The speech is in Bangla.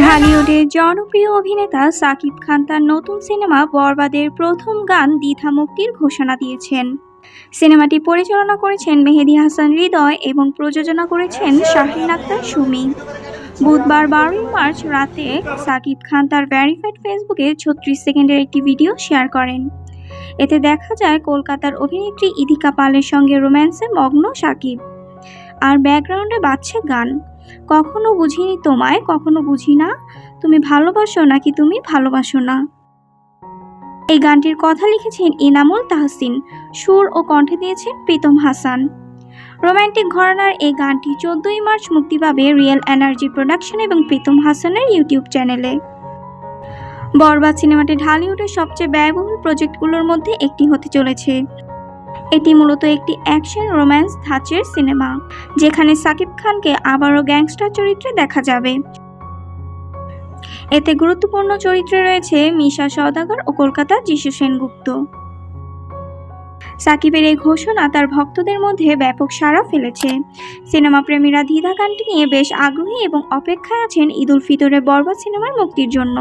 ঢালিউডের জনপ্রিয় অভিনেতা সাকিব খান তার নতুন সিনেমা বরবাদের প্রথম গান দ্বিধা মুক্তির ঘোষণা দিয়েছেন। সিনেমাটি পরিচালনা করেছেন মেহেদি হাসান হৃদয় এবং প্রযোজনা করেছেন শাহিন আক্তার সুমি। বুধবার বারোই মার্চ রাতে সাকিব খান তার ভ্যারিফাইড ফেসবুকে ছত্রিশ সেকেন্ডের একটি ভিডিও শেয়ার করেন। এতে দেখা যায়, কলকাতার অভিনেত্রী ইদিকা পালের সঙ্গে রোম্যান্সে মগ্ন সাকিব। আর ব্যাকগ্রাউন্ডে বাজছে গান। কখনো বুঝিনি তোমায়, কখনো বুঝি না। তুমি ভালোবাসো নাকি তুমি ভালোবাসো না? এই গানটির কথা লিখেছেন ইনামুল তাহসিন। সুর ও কণ্ঠে দিয়েছেন প্রীতম হাসান। রোম্যান্টিক ঘরানার এই গানটি চোদ্দই মার্চ মুক্তি পাবে রিয়েল এনার্জি প্রোডাকশন এবং প্রীতম হাসানের ইউটিউব চ্যানেলে। বরবাদ সিনেমাটি ঢালিউডের সবচেয়ে ব্যয়বহুল প্রজেক্টগুলোর মধ্যে একটি হতে চলেছে। এটি মূলত একটি অ্যাকশন রোম্যান্স ধাঁচের সিনেমা, যেখানে সাকিব খানকে আবারও গ্যাংস্টার চরিত্রে দেখা যাবে। এতে গুরুত্বপূর্ণ চরিত্রে রয়েছে মিশা সওদাগর ও কলকাতার যিশু সেনগুপ্ত। সাকিবের এই ঘোষণা তার ভক্তদের মধ্যে ব্যাপক সাড়া ফেলেছে। সিনেমা প্রেমীরা দ্বিধা গানটি নিয়ে বেশ আগ্রহী এবং অপেক্ষায় আছেন ঈদ উল ফিতরে বরবাদ সিনেমার মুক্তির জন্য।